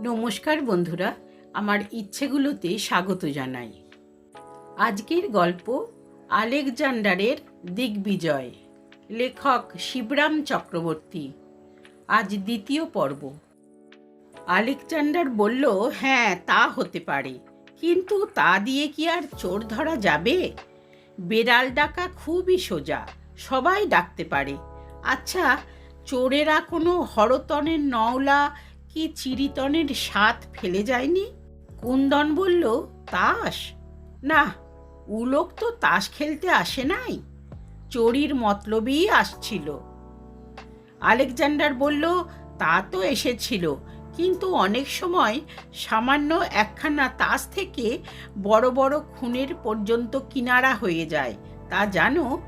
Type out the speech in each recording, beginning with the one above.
নমস্কার বন্ধুরা, আমার ইচ্ছেগুলোতে স্বাগত জানাই। আজকের গল্প আলেকজান্ডারের দিগ্বিজয়, লেখক শিবরাম চক্রবর্তী। আজ দ্বিতীয় পর্ব। আলেকজান্ডার বলল হ্যাঁ তা হতে পারে। কিন্তু তা দিয়ে কি আর চোর ধরা যাবে? বেড়াল ডাকা খুবই সোজা, সবাই ডাকতে পারে। আচ্ছা চোরেরা কোনো হরতনের নওলা কি চিরিতনের স্বাদ ফেলে যায়নি? কুন্দন বলল, তাস? না, উলোক তো তাস খেলতে আসে নাই। চোরির মতলবেই আসছিল। আলেকজান্ডার বলল, তা তো এসেছিল, কিন্তু অনেক সময় সামান্য একখানা তাস থেকে বড় বড় খুনের পর্যন্ত কিনারা হয়ে যায়। তা জানো,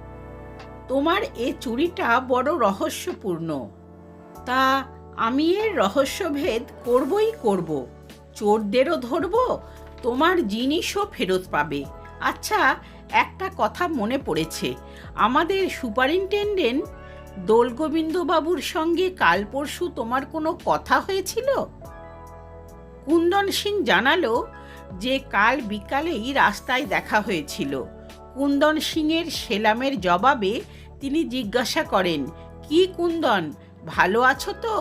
তোমার এ চুরিটা বড় রহস্যপূর্ণ। তা আমি এর রহস্যভেদ করবই করব। চোরদেরও ধরব, তোমার জিনিসও ফেরত পাবে। আচ্ছা একটা কথা মনে পড়েছে। আমাদের সুপারিনটেন্ডেন্ট দোলগোবিন্দবাবুর সঙ্গে কাল পরশু তোমার কোনো কথা হয়েছিল? কুন্দন সিং জানালো যে কাল বিকালেই রাস্তায় দেখা হয়েছিল। কুন্দন সিংয়ের সেলামের জবাবে তিনি জিজ্ঞাসা করেন, কি কুন্দন, ভালো আছো তো?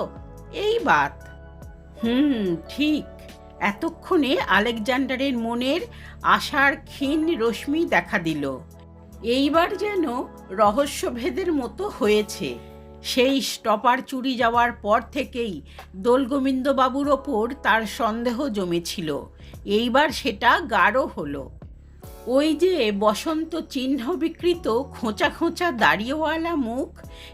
এই বাত। হুম, ঠিক। এতক্ষণে আলেকজান্ডারের মনের আশার ক্ষীণ রশ্মি দেখা দিল। এইবার যেন রহস্যভেদের মতো হয়েছে। সেই স্টপার চুরি যাওয়ার পর থেকেই দোলগোবিন্দবাবুর ওপর তার সন্দেহ জমেছিল। এইবার সেটা গাঢ় হলো। ওই যে বসন্ত চিহ্ন বিকৃত খোঁচা খোঁচা দাড়িওয়ালা মুখ,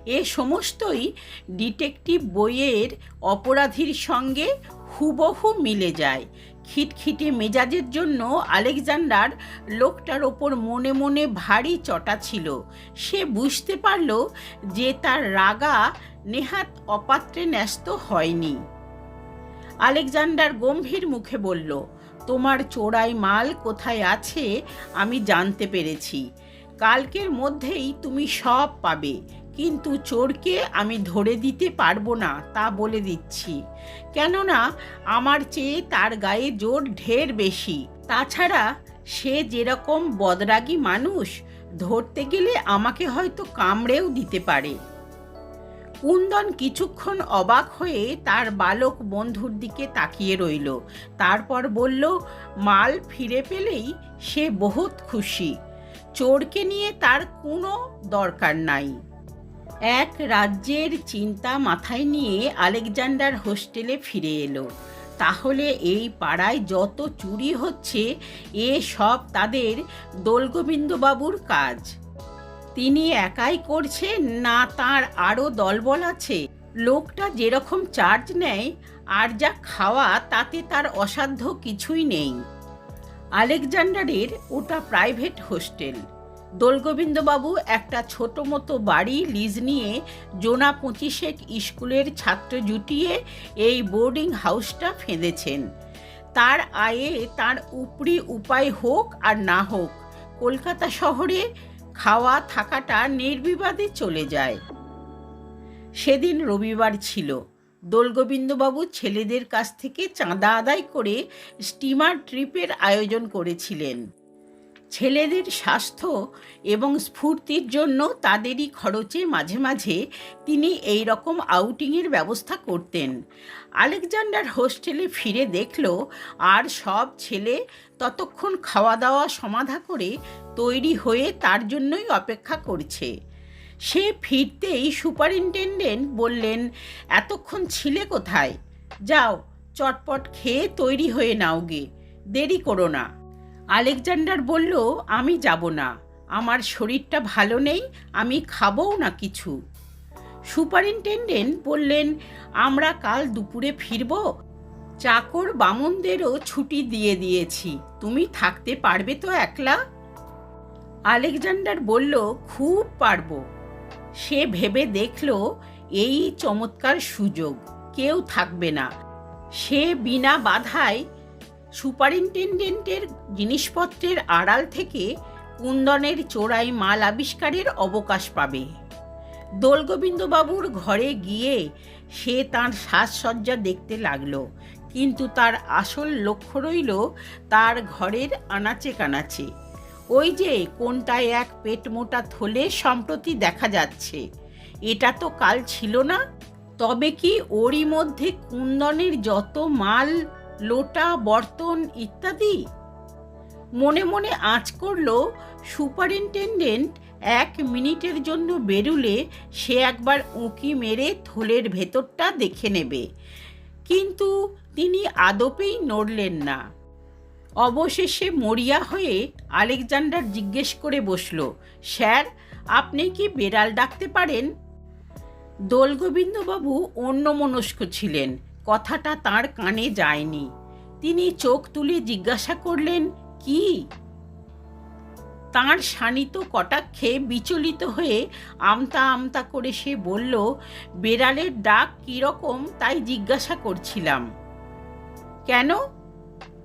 এ সমস্তই ডিটেকটিভ বইয়ের অপরাধীর সঙ্গে হুবহু মিলে যায়। খিটখিটে মেজাজের জন্য আলেকজান্ডার লোকটার ওপর মনে মনে ভারী চটা ছিল। সে বুঝতে পারল যে তার রাগা নেহাত অপাত্রে ন্যস্ত হয়নি। আলেকজান্ডার গম্ভীর মুখে বলল তোমার চোরাই মাল কোথায় আছে আমি জানতে পেরেছি। কালকের মধ্যেই তুমি সব পাবে, কিন্তু চোরকে আমি ধরে দিতে পারব না তা বলে দিচ্ছি। কেননা আমার চেয়ে তার গায়ে জোর ঢের বেশি। তাছাড়া সে যেরকম বদরাগী মানুষ, ধরতে গেলে আমাকে হয়তো কামড়েও দিতে পারে। কুন্দন কিছুক্ষণ অবাক হয়ে তার বালক বন্ধুর দিকে তাকিয়ে রইল। তারপর বলল, মাল ফিরে পেলেই সে বহুত খুশি। চোরকে নিয়ে তার কোনো দরকার নাই এক রাজ্যের চিন্তা মাথায় নিয়ে আলেকজান্ডার হোস্টেলে ফিরে এলো। তাহলে এই পাড়ায় যত চুরি হচ্ছে, এ সব তাদের দোলগোবিন্দবাবুর কাজ। তিনি একাই করছেন না তার আরও দলবল আছে। লোকটা যেরকম চার্জ নেয়, আর যা খাওয়া, তাতে তার অসাধ্য কিছুই নেই। আলেকজান্ডারের ওটা প্রাইভেট হোস্টেল দোলগোবিন্দবাবু একটা ছোট মতো বাড়ি লিজ নিয়ে জোনা পঁচিশেক স্কুলের ছাত্র জুটিয়ে এই বোর্ডিং হাউসটা ফেঁদেছেন। তার আয়ে তার উপরি উপায় হোক আর না হোক, কলকাতা শহরে খাওয়া থাকাটা নির্বিবাদে চলে যায়। সেদিন রবিবার ছিল। দোলগোবিন্দবাবু ছেলেদের কাছ থেকে চাঁদা আদায় করে স্টিমার ট্রিপের আয়োজন করেছিলেন। ছেলেদের স্বাস্থ্য এবং স্ফূর্তির জন্য তাদেরই খরচে মাঝে মাঝে তিনি এই রকম আউটিংয়ের ব্যবস্থা করতেন। আলেকজান্ডার হোস্টেলে ফিরে দেখল, আর সব ছেলে ততক্ষণ খাওয়া দাওয়া সমাধা করে তৈরি হয়ে তার জন্যই অপেক্ষা করছে। সে ফিরতেই সুপারিনটেন্ডেন্ট বললেন, এতক্ষণ ছিলে কোথায়? যাও, চটপট খেয়ে তৈরি হয়ে নাও গে, দেরি করো না। আলেকজান্ডার বলল, আমি যাব না। আমার শরীরটা ভালো নেই, আমি খাবও না কিছু। সুপারিনটেন্ডেন্ট বললেন, আমরা কাল দুপুরে ফিরব। চাকর বামনদেরও ছুটি দিয়ে দিয়েছি। তুমি থাকতে পারবে তো একলা? আলেকজান্ডার বলল, খুব পারব। সে ভেবে দেখল, এই চমৎকার সুযোগ। কেউ থাকবে না। সে বিনা বাধায় সুপারিনটেন্ডেন্টের জিনিসপত্রের আড়াল থেকে কুন্দনের চোরাই মাল আবিষ্কারের অবকাশ পাবে। দোলগোবিন্দবাবুর ঘরে গিয়ে সে তার সাজসজ্জা দেখতে লাগল, কিন্তু তার আসল লক্ষ্য রইল তার ঘরের আনাচে কানাচে। ওই যে কোনটায় এক পেট মোটা থলে সম্প্রতি দেখা যাচ্ছে, এটা তো কাল ছিল না, তবে কি ওরই মধ্যে কুন্দনের যত মাল লোটা, বর্তন ইত্যাদি? মনে মনে আঁচ করল, সুপারিনটেন্ডেন্ট এক মিনিটের জন্য বেরুলে সে একবার উঁকি মেরে থলের ভেতরটা দেখে নেবে। কিন্তু তিনি আদপেই নড়লেন না। অবশেষে মরিয়া হয়ে আলেকজান্ডার জিজ্ঞেস করে বসল, স্যার, আপনি কি বেড়াল ডাকতে পারেন? দোলগোবিন্দবাবু অন্যমনস্ক ছিলেন। কথাটা তার কানে যায়নি। তিনি চোখ তুলে জিজ্ঞাসা করলেন, কি? তাঁর শানিত কটাক্ষে বিচলিত হয়ে আমতা আমতা করে সে বলল, বেড়ালের ডাক কীরকম তাই জিজ্ঞাসা করছিলাম। কেন?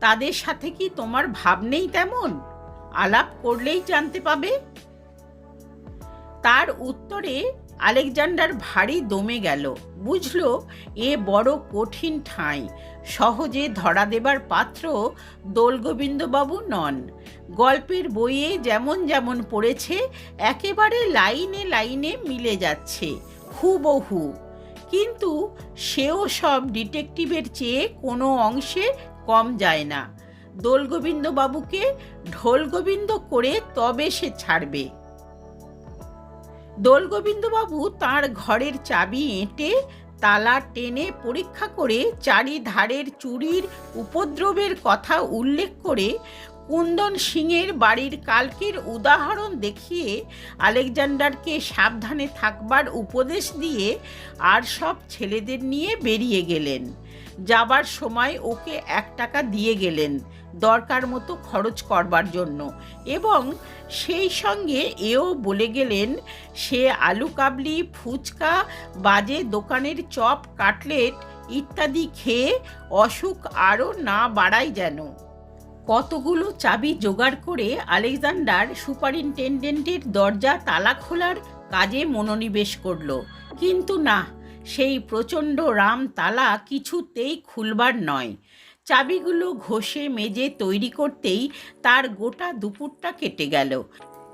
তাদের সাথে কি তোমার ভাব নেই তেমন? আলাপ করলেই জানতে পাবে? তার উত্তরে আলেকজান্ডার ভারী দমে গেল। বুঝল, এ বড় কঠিন ঠাঁই। সহজে ধরা দেবার পাত্র দোলগোবিন্দবাবু নন। গল্পের বইয়ে যেমন যেমন পড়েছে, একেবারে লাইনে লাইনে মিলে যাচ্ছে, হুবহু। কিন্তু সেও সব ডিটেকটিভের চেয়ে কোনো অংশে কম যায় না। দোলগোবিন্দবাবুকে ঢোলগোবিন্দ করে তবে সে ছাড়বে। দোলগোবিন্দবাবু তার ঘরের চাবি এঁটে তালা টেনে পরীক্ষা করে চারিধারের চুরির উপদ্রবের কথা উল্লেখ করে কুন্দন সিংয়ের বাড়ির কালকের উদাহরণ দেখিয়ে আলেকজান্ডারকে সাবধানে থাকবার উপদেশ দিয়ে আর সব ছেলেদের নিয়ে বেরিয়ে গেলেন। যাবার সময় ওকে এক টাকা দিয়ে গেলেন দরকার মতো খরচ করবার জন্য। এবং সেই সঙ্গে এও বলে গেলেন, সে আলু কাবলি, ফুচকা, বাজে দোকানের চপ, কাটলেট ইত্যাদি খেয়ে অসুখ আরও না বাড়ায় যেন। কতগুলো চাবি জোগাড় করে আলেকজান্ডার সুপারিনটেন্ডেন্টের দরজা তালা খোলার কাজে মনোনিবেশ করল। কিন্তু না সেই প্রচণ্ড রাম তালা কিছুতেই খুলবার নয়। চাবিগুলো ঘষে মেজে তৈরি করতেই তার গোটা দুপুরটা কেটে গেল।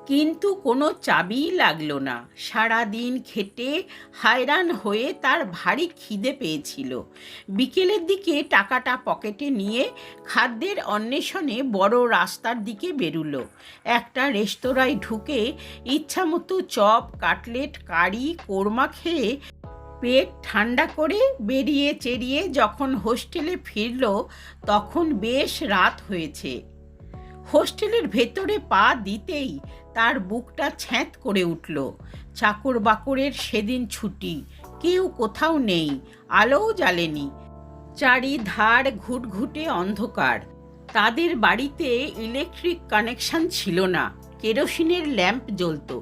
কিন্তু কোনো চাবিই লাগল না। সারা দিন খেটে হায়রান হয়ে তার ভারী খিদে পেয়েছিল। বিকেলের দিকে টাকাটা পকেটে নিয়ে খাদ্যের অন্বেষণে বড় রাস্তার দিকে বেরুলো। একটা রেস্তোরাঁয় ঢুকে ইচ্ছামতো চপ, কাটলেট, কারি, কোরমা খেয়ে পেট ঠান্ডা করে বেরিয়ে চেরিয়ে যখন হোস্টেলে ফিরল, তখন বেশ রাত হয়েছে। হোস্টেলের ভেতরে পা দিতেই তার বুকটা ছ্যাঁত করে উঠল। চাকর বাকরের সেদিন ছুটি, কেউ কোথাও নেই, আলোও জ্বালেনি। চারিধার ঘুটঘুটে অন্ধকার। তাদের বাড়িতে ইলেকট্রিক কানেকশন ছিল না, কেরোসিনের ল্যাম্প জ্বলতো।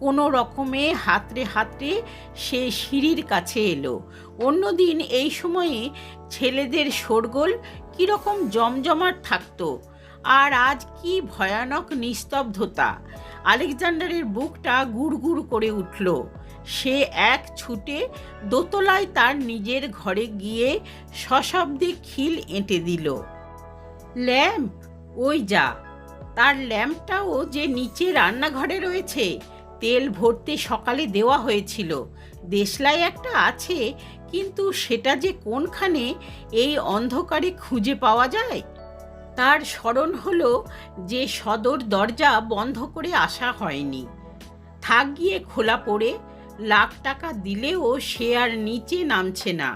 কোনো রকমে হাতড়ে হাতড়ে সে সিঁড়ির কাছে এলো। অন্যদিন এই সময়ে ছেলেদের শোরগোল কীরকম জমজমাট থাকতো। আর আজ কি ভয়ানক নিস্তব্ধতা। আলেকজান্ডারের বুকটা গুড়গুড় করে উঠল। সে এক ছুটে দোতলায় তার নিজের ঘরে গিয়ে সশব্দে খিল এঁটে দিল। ল্যাম্প, ওই যা। তার ল্যাম্পটাও যে নিচে রান্নাঘরে রয়েছে। তেল ভরতে সকালে দেওয়া হয়েছিল। দেশলাই একটা আছে, কিন্তু সেটা যে কোনখানে, এই অন্ধকারে খুঁজে পাওয়া যায়? তার স্মরণ হলো যে সদর দরজা বন্ধ করে আসা হয়নি। থাক গিয়ে খোলা পড়ে, লাখ টাকা দিলেও সে আর নিচে নামছে না।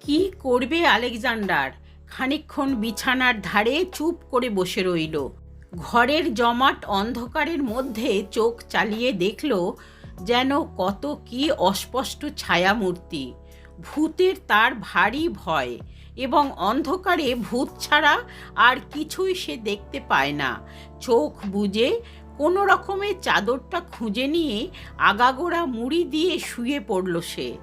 কি করবে আলেকজান্ডার? খানিকক্ষণ বিছানার ধারে চুপ করে বসে রইল। ঘরের জমাট অন্ধকারের মধ্যে চোখ চালিয়ে দেখল যেন কত কি অস্পষ্ট ছায়ামূর্তি। ভূতের তার ভারী ভয় এবং অন্ধকারে ভূত ছাড়া আর কিছুই সে দেখতে পায় না। চোখ বুজে কোনো রকমের চাদরটা খুঁজে নিয়ে আগাগোড়া মুড়ি দিয়ে শুয়ে পড়ল সে।